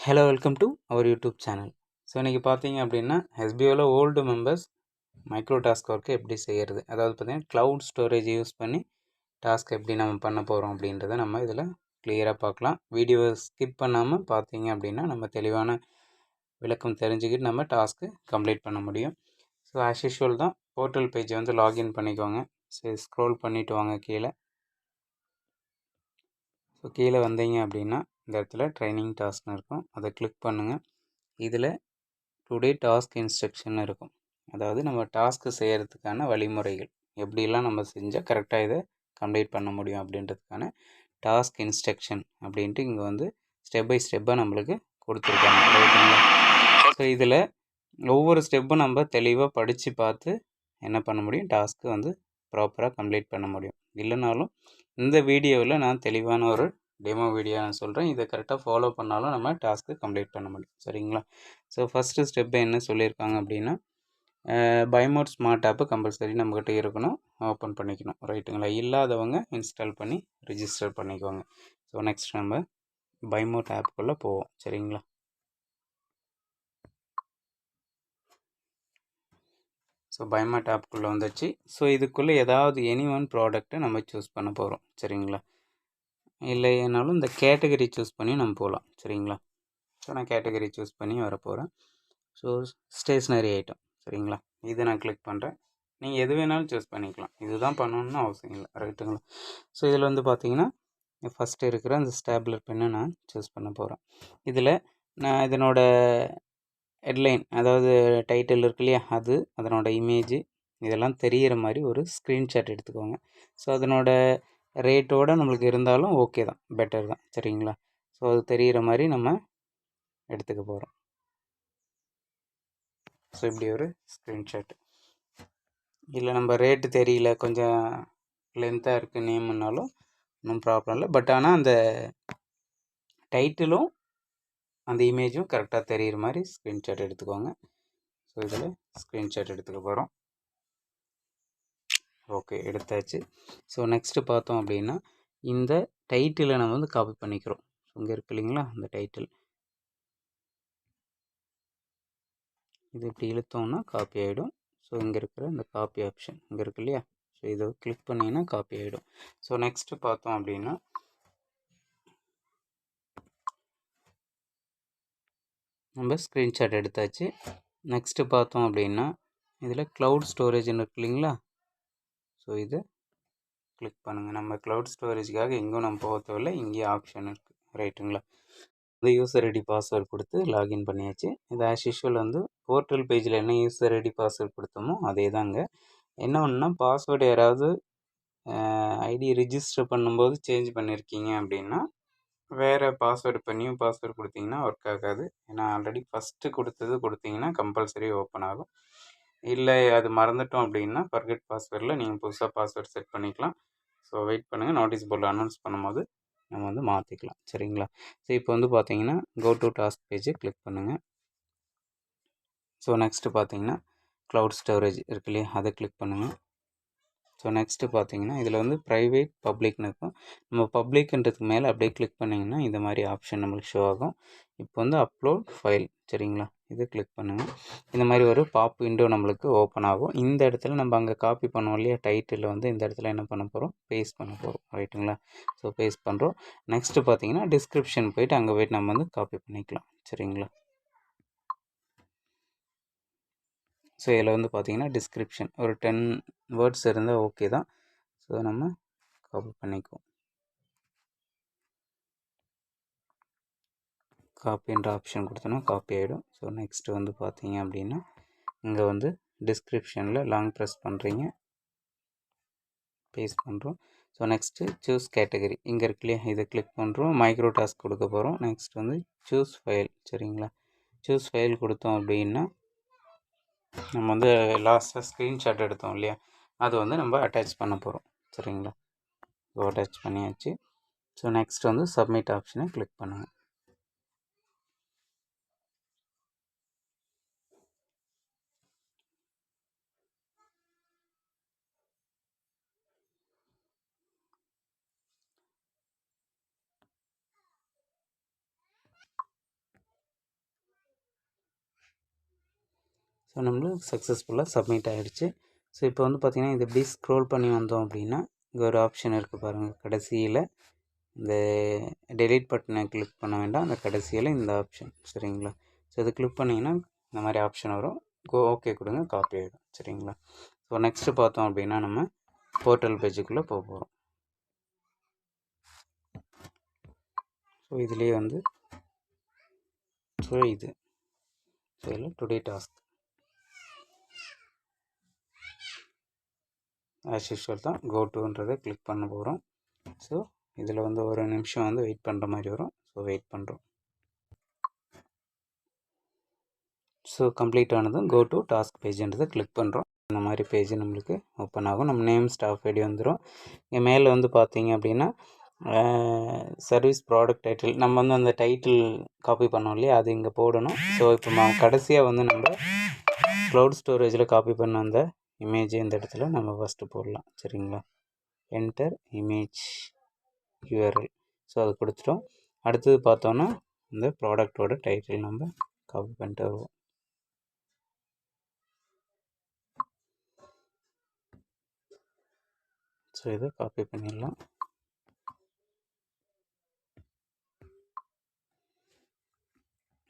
Hello welcome to our YouTube channel so இன்றைக்கி பார்த்தீங்க அப்படின்னா எஸ்பிஓவில் old members micro task work எப்படி செய்கிறது அதாவது பார்த்தீங்கன்னா க்ளவுட் ஸ்டோரேஜ் யூஸ் பண்ணி டாஸ்க் எப்படி நம்ம பண்ண போகிறோம் அப்படின்றத நம்ம இதில் கிளியராக பார்க்கலாம். வீடியோவை ஸ்கிப் பண்ணாமல் பார்த்தீங்க அப்படின்னா நம்ம தெளிவான விளக்கம் தெரிஞ்சுக்கிட்டு நம்ம டாஸ்க்கு கம்ப்ளீட் பண்ண முடியும். ஸோ ஆஸ் யூஷுவல் தான் போர்ட்டல் பேஜை வந்து லாகின் பண்ணிக்கோங்க. சரி ஸ்க்ரோல் பண்ணிவிட்டு வாங்க கீழே. ஸோ கீழே வந்தீங்க அப்படின்னா இந்த இடத்துல ட்ரைனிங் டாஸ்க்னு இருக்கும். அதை கிளிக் பண்ணுங்கள் இதில் டுடே டாஸ்க் இன்ஸ்ட்ரக்ஷன் இருக்கும். அதாவது நம்ம டாஸ்க்கு செய்கிறதுக்கான வழிமுறைகள். எப்படிலாம் நம்ம செஞ்சால் கரெக்டாக இதை கம்ப்ளீட் பண்ண முடியும் அப்படின்றதுக்கான டாஸ்க் இன்ஸ்ட்ரக்ஷன் அப்படின்ட்டு இங்கே வந்து ஸ்டெப் பை ஸ்டெப்பாக நம்மளுக்கு கொடுத்துருக்காங்க. ரைட்டுங்களா ஸோ இதில் ஒவ்வொரு ஸ்டெப்பும் நம்ம தெளிவாக படித்து பார்த்து என்ன பண்ண முடியும்? டாஸ்க்கு வந்து ப்ராப்பராக கம்ப்ளீட் பண்ண முடியும். இல்லைனாலும் இந்த வீடியோவில் நான் தெளிவான ஒரு டெமோ வீடியோ நான் சொல்கிறேன் இதை கரெக்டாக ஃபாலோ பண்ணாலும் நம்ம டாஸ்க்கு கம்ப்ளீட் பண்ண முடியும். சரிங்களா? ஸோ ஃபஸ்ட்டு ஸ்டெப்பு என்ன சொல்லியிருக்காங்க அப்படின்னா பைமோட் ஸ்மார்ட் ஆப்பு கம்பல்சரி நம்மக்கிட்ட இருக்கணும். ஓப்பன் பண்ணிக்கணும். ரைட்டுங்களா இல்லாதவங்க இன்ஸ்டால் பண்ணி ரிஜிஸ்டர் பண்ணிக்குவாங்க ஸோ நெக்ஸ்ட் நம்ம பைமோட் ஆப்புக்குள்ளே போவோம். சரிங்களா? ஸோ பைமாட் ஆப்புக்குள்ளே வந்துச்சு ஸோ இதுக்குள்ளே ஏதாவது எனி ஒன் ப்ராடக்ட்டை நம்ம சூஸ் பண்ண போகிறோம் சரிங்களா? இல்லைனாலும் இந்த கேட்டகரி சூஸ் பண்ணி நம்ம போகலாம் சரிங்களா? ஸோ நான் கேட்டகரி சூஸ் பண்ணி வர போகிறேன் ஸோ ஸ்டேஷ்னரி ஐட்டம் சரிங்களா? இதை நான் கிளிக் பண்ணுறேன் நீங்கள் எது வேணாலும் சூஸ் பண்ணிக்கலாம். இதுதான் பண்ணணும்னு அவசியம் இல்லை. ரைட்டுங்களா ஸோ இதில் வந்து பார்த்தீங்கன்னா ஃபஸ்ட்டு இருக்கிற அந்த ஸ்டேப்லர் பெண்ணை நான் சூஸ் பண்ண போகிறேன் இதில் நான் இதனோட ஹெட்லைன் அதாவது டைட்டில் இருக்கு இல்லையா அது அதனோட இமேஜு இதெல்லாம் தெரிகிற மாதிரி ஒரு ஸ்க்ரீன்ஷாட் எடுத்துக்கோங்க. ஸோ அதனோட ரேட்டோடு நம்மளுக்கு இருந்தாலும் ஓகே தான் பெட்டர் தான் சரிங்களா? ஸோ அது தெரிகிற மாதிரி நம்ம எடுத்துக்க போகிறோம் ஸோ இப்படி ஒரு ஸ்க்ரீன்ஷாட் இல்லை நம்ம ரேட்டு தெரியல கொஞ்சம் லென்த்தாக இருக்குது நேம்னாலும் ஒன்றும் ப்ராப்ளம் இல்லை. பட் ஆனால் அந்த டைட்டிலும் அந்த இமேஜும் கரெக்டாக தெரிகிற மாதிரி ஸ்க்ரீன்ஷாட் எடுத்துக்கோங்க. ஸோ இதில் ஸ்க்ரீன்ஷாட் எடுத்துக்க போகிறோம் ஓகே எடுத்தாச்சு. ஸோ நெக்ஸ்ட்டு பார்த்தோம் அப்படின்னா இந்த டைட்டிலை நம்ம வந்து காப்பி பண்ணிக்கிறோம். ஸோ இங்கே இருக்கு இல்லைங்களா அந்த டைட்டில் இது இப்படி இழுத்தோம்னா காப்பி ஆகிடும் ஸோ இங்கே இருக்கிற இந்த காப்பி ஆப்ஷன் இங்கே இருக்கு இல்லையா? ஸோ இதை கிளிக் பண்ணிங்கன்னா காப்பி ஆகிடும் ஸோ நெக்ஸ்ட்டு பார்த்தோம் அப்படின்னா நம்ம ஸ்க்ரீன்ஷாட் எடுத்தாச்சு. நெக்ஸ்ட்டு பார்த்தோம் அப்படின்னா இதில் க்ளவுட் ஸ்டோரேஜ்னு இருக்கு இல்லைங்களா? ஸோ இதை கிளிக் பண்ணுங்கள் நம்ம க்ளவுட் ஸ்டோரேஜுக்காக எங்கும் நம்ம போக தேவையில்லை. இங்கேயே ஆப்ஷன் இருக்குது ரைட்டுங்களா இந்த யூசர் ஐடி பாஸ்வேர்டு கொடுத்து லாகின் பண்ணியாச்சு. இது ஆஸ் யூஷுவல் வந்து போர்ட்டல் பேஜில் என்ன யூசர் ஐடி பாஸ்வேர்டு கொடுத்தோமோ அதே தாங்க என்ன ஒன்றுனா பாஸ்வேர்டு யாராவது ஐடி ரிஜிஸ்டர் பண்ணும்போது சேஞ்ச் பண்ணியிருக்கீங்க அப்படின்னா வேறு பாஸ்வேர்டு இப்போ நியூ பாஸ்வேர்டு கொடுத்தீங்கன்னா ஒர்க் ஆகாது. ஏன்னா ஆல்ரெடி ஃபஸ்ட்டு கொடுத்தது கொடுத்தீங்கன்னா கம்பல்சரி ஓப்பன் ஆகும். இல்லை அது மறந்துட்டோம் அப்படின்னா ஃபர்கெட் பாஸ்வேர்டில் நீங்கள் புதுசாக பாஸ்வேர்டு செட் பண்ணிக்கலாம். ஸோ வெயிட் பண்ணுங்கள் நோட்டீஸ் போர்டில் அனௌன்ஸ் பண்ணும்போது நம்ம வந்து மாற்றிக்கலாம் சரிங்களா? ஸோ இப்போ வந்து பார்த்தீங்கன்னா கோ டு டாஸ்க் பேஜை கிளிக் பண்ணுங்கள் ஸோ நெக்ஸ்ட்டு பார்த்தீங்கன்னா க்ளவுட் ஸ்டோரேஜ் இருக்கு இல்லையா? அதை கிளிக் பண்ணுங்கள் ஸோ நெக்ஸ்ட்டு பார்த்தீங்கன்னா இதில் வந்து ப்ரைவேட் பப்ளிக்னு இருக்கும். நம்ம பப்ளிக்ன்றதுக்கு மேலே அப்படியே கிளிக் பண்ணிங்கன்னா இந்த மாதிரி ஆப்ஷன் நம்மளுக்கு ஷோ ஆகும். இப்போ வந்து அப்லோட் ஃபைல் சரிங்களா? இதை கிளிக் பண்ணுங்கள் இந்த மாதிரி ஒரு பாப் விண்டோ நம்மளுக்கு ஓப்பன் ஆகும். இந்த இடத்துல நம்ம அங்கே காப்பி பண்ணுவோம் இல்லையா? டைட்டில் வந்து இந்த இடத்துல என்ன பண்ண போகிறோம் பேஸ்ட் பண்ண போகிறோம் ரைட்டுங்களா ஸோ பேஸ்ட் பண்ணுறோம் நெக்ஸ்ட்டு பார்த்தீங்கன்னா டிஸ்கிரிப்ஷன் போயிட்டு அங்கே போய்ட்டு நம்ம வந்து காப்பி பண்ணிக்கலாம். சரிங்களா? ஸோ இதில் வந்து பார்த்தீங்கன்னா டிஸ்கிரிப்ஷன் ஒரு டென் வேர்ட்ஸ் இருந்தால் ஓகே தான். ஸோ நம்ம காப்பி பண்ணிக்குவோம். காப்பின்ற ஆப்ஷன் கொடுத்தோன்னா காப்பி ஆகிடும் ஸோ நெக்ஸ்ட்டு வந்து பார்த்தீங்க அப்படின்னா இங்கே வந்து டிஸ்கிரிப்ஷனில் லாங் ப்ரெஸ் பண்ணுறீங்க பேஸ்ட் பண்ணுறோம் ஸோ நெக்ஸ்ட்டு சூஸ் கேட்டகரி இங்கே இருக்குல்லையா இதை கிளிக் பண்ணுறோம் மைக்ரோ டாஸ்க் கொடுக்க போகிறோம் நெக்ஸ்ட் வந்து சூஸ் ஃபைல் சரிங்களா? சூஸ் ஃபைல் கொடுத்தோம் அப்படின்னா நம்ம வந்து லாஸ்ட்டாக ஸ்க்ரீன்ஷாட் எடுத்தோம் இல்லையா? அது வந்து நம்ம அட்டாச் பண்ண போகிறோம் சரிங்களா? அட்டாச் பண்ணியாச்சு. ஸோ நெக்ஸ்ட் வந்து சப்மிட் ஆப்ஷனை கிளிக் பண்ணுங்கள் ஸோ நம்மளுக்கு சக்ஸஸ்ஃபுல்லாக சப்மிட் ஆகிடுச்சு ஸோ இப்போ வந்து பார்த்திங்கன்னா இது எப்படி ஸ்க்ரோல் பண்ணி வந்தோம் அப்படின்னா இங்கே ஒரு ஆப்ஷன் இருக்குது பாருங்கள் கடைசியில் இந்த டெலிட் பட்டனை கிளிக் பண்ண வேண்டாம். அந்த கடைசியில் இந்த ஆப்ஷன் சரிங்களா? ஸோ இது கிளிக் பண்ணிங்கன்னா இந்த மாதிரி ஆப்ஷன் வரும். கோ ஓகே கொடுங்க காப்பி ஆகிடும் சரிங்களா? ஸோ நெக்ஸ்ட்டு பார்த்தோம் அப்படின்னா நம்ம போர்ட்டல் பேஜுக்குள்ளே போக போகிறோம் ஸோ இதுலேயே வந்து ஸோ இது. ஸோ இதில் டுடே டாஸ்க் ஆஸ் யூஷுவல் தான் கோ டுன்றதை கிளிக் பண்ண போகிறோம் ஸோ இதில் வந்து ஒரு நிமிஷம் வந்து வெயிட் பண்ணுற மாதிரி வரும். ஸோ வெயிட் பண்ணுறோம் ஸோ கம்ப்ளீட் ஆனதும் கோ டு டாஸ்க் பேஜுன்றதை கிளிக் பண்ணுறோம் இந்த மாதிரி பேஜ் நம்மளுக்கு ஓப்பன் ஆகும். நம்ம நேம் ஸ்டாஃப் ஐடி வந்துடும் இங்கே மேலே வந்து பார்த்தீங்க அப்படின்னா சர்வீஸ் ப்ராடக்ட் டைட்டில் நம்ம வந்து அந்த டைட்டில் காப்பி பண்ணோம் இல்லையா? அது இங்கே போடணும். ஸோ இப்போ கடைசியாக வந்து நம்ம க்ளவுட் ஸ்டோரேஜில் காப்பி பண்ண அந்த இமேஜ் இந்த இடத்துல நம்ம ஃபஸ்ட்டு போடலாம். சரிங்களா? என்டர் இமேஜ் யூஆர்எல் ஸோ அது கொடுத்துட்டோம். அடுத்தது பார்த்தோன்னா இந்த ப்ராடக்டோட டைட்டில் நம்ம காப்பி பண்ணிட்டு வருவோம். ஸோ இதை காப்பி பண்ணிடலாம்.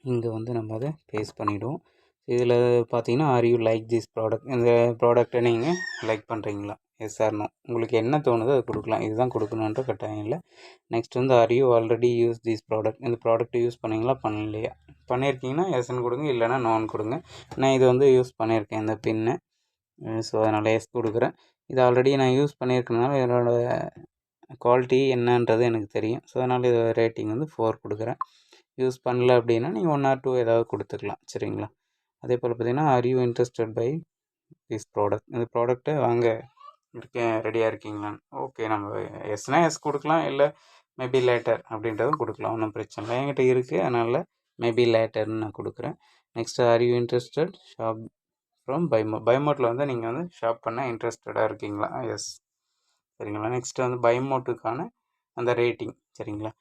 இங்கே வந்து நம்ம அதை பேஸ்ட் பண்ணிவிடுவோம் இதில் பார்த்தீங்கன்னா are you like this product இந்த ப்ராடக்ட்டை நீங்கள் லைக் பண்ணுறீங்களா எஸ் ஆர்னோ உங்களுக்கு என்ன தோணுதோ அது கொடுக்கலாம். இதுதான் கொடுக்கணுன்ற கட்டாயம் இல்லை. நெக்ஸ்ட் வந்து are you already use this product இந்த ப்ராடக்ட் யூஸ் பண்ணீங்களா? பண்ணலையா? பண்ணியிருக்கீங்கன்னா எஸ்ன்னு கொடுங்க. இல்லைனா நோன் கொடுங்க. நான் இது வந்து யூஸ் பண்ணியிருக்கேன் இந்த பின்னு ஸோ அதனால் எஸ் கொடுக்குறேன். இது ஆல்ரெடி நான் யூஸ் பண்ணியிருக்கனால என்னோடய குவாலிட்டி என்னன்றது எனக்கு தெரியும். ஸோ அதனால் இது ரேட்டிங் வந்து ஃபோர் கொடுக்குறேன். யூஸ் பண்ணல அப்படின்னா நீங்கள் ஒன் ஆர் டூ ஏதாவது கொடுத்துக்கலாம். சரிங்களா? அதே போல் பார்த்தீங்கன்னா are you interested buy this product இந்த ப்ராடக்ட்டை வாங்க. இருக்கேன் ரெடியாக இருக்கீங்களான்னு. ஓகே நம்ம எஸ்னா எஸ் கொடுக்கலாம். இல்லை மேபி லேட்டர் அப்படின்றதும் கொடுக்கலாம். ஒன்றும் பிரச்சனை இல்லை. என்கிட்ட இருக்குது அதனால் மேபி லேட்டர்னு நான் கொடுக்குறேன். Next are you interested shop from பைமோ பைமோட்டில் வந்து நீங்கள் வந்து ஷாப் பண்ண இன்ட்ரெஸ்டடாக இருக்கீங்களா? எஸ் சரிங்களா? நெக்ஸ்ட்டு வந்து பைமோட்டுக்கான அந்த ரேட்டிங் சரிங்களா?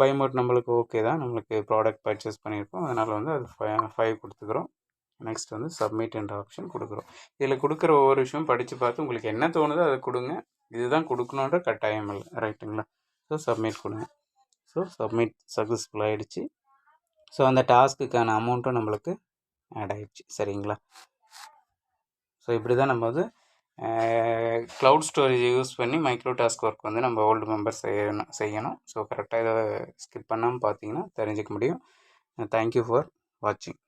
பைமோட் நம்மளுக்கு ஓகே தான். நம்மளுக்கு ப்ராடக்ட் பர்ச்சேஸ் பண்ணியிருக்கோம். அதனால் வந்து அது ஃபைவ் ஃபைவ் கொடுத்துக்குறோம். நெக்ஸ்ட் வந்து சப்மிட் என்ற ஆப்ஷன் கொடுக்குறோம். இதில் கொடுக்குற ஒவ்வொரு விஷயம் படித்து பார்த்து உங்களுக்கு என்ன தோணுதோ அதை கொடுங்க. இதுதான் கொடுக்கணுன்ற கட்டாயம் இல்லை. ரைட்டுங்களா ஸோ சப்மிட் கொடுங்க. ஸோ சப்மிட் சக்ஸஸ்ஃபுல் ஆகிடுச்சு ஸோ அந்த டாஸ்க்குக்கான அமௌண்ட்டும் நம்மளுக்கு ஆட் ஆகிடுச்சு சரிங்களா? ஸோ இப்படி தான் நம்ம வந்து க்ளவுட் ஸ்டோரேஜ் யூஸ் பண்ணி மைக்ரோ டாஸ்க் ஒர்க் வந்து நம்ம ஓல்டு மெம்பர்ஸ் செய்யணும் செய்யணும். ஸோ கரெக்டாக இதை ஸ்கிப் பண்ணாமல் பார்த்தீங்கன்னா தெரிஞ்சுக்க முடியும். தேங்க்யூ ஃபார் வாட்சிங்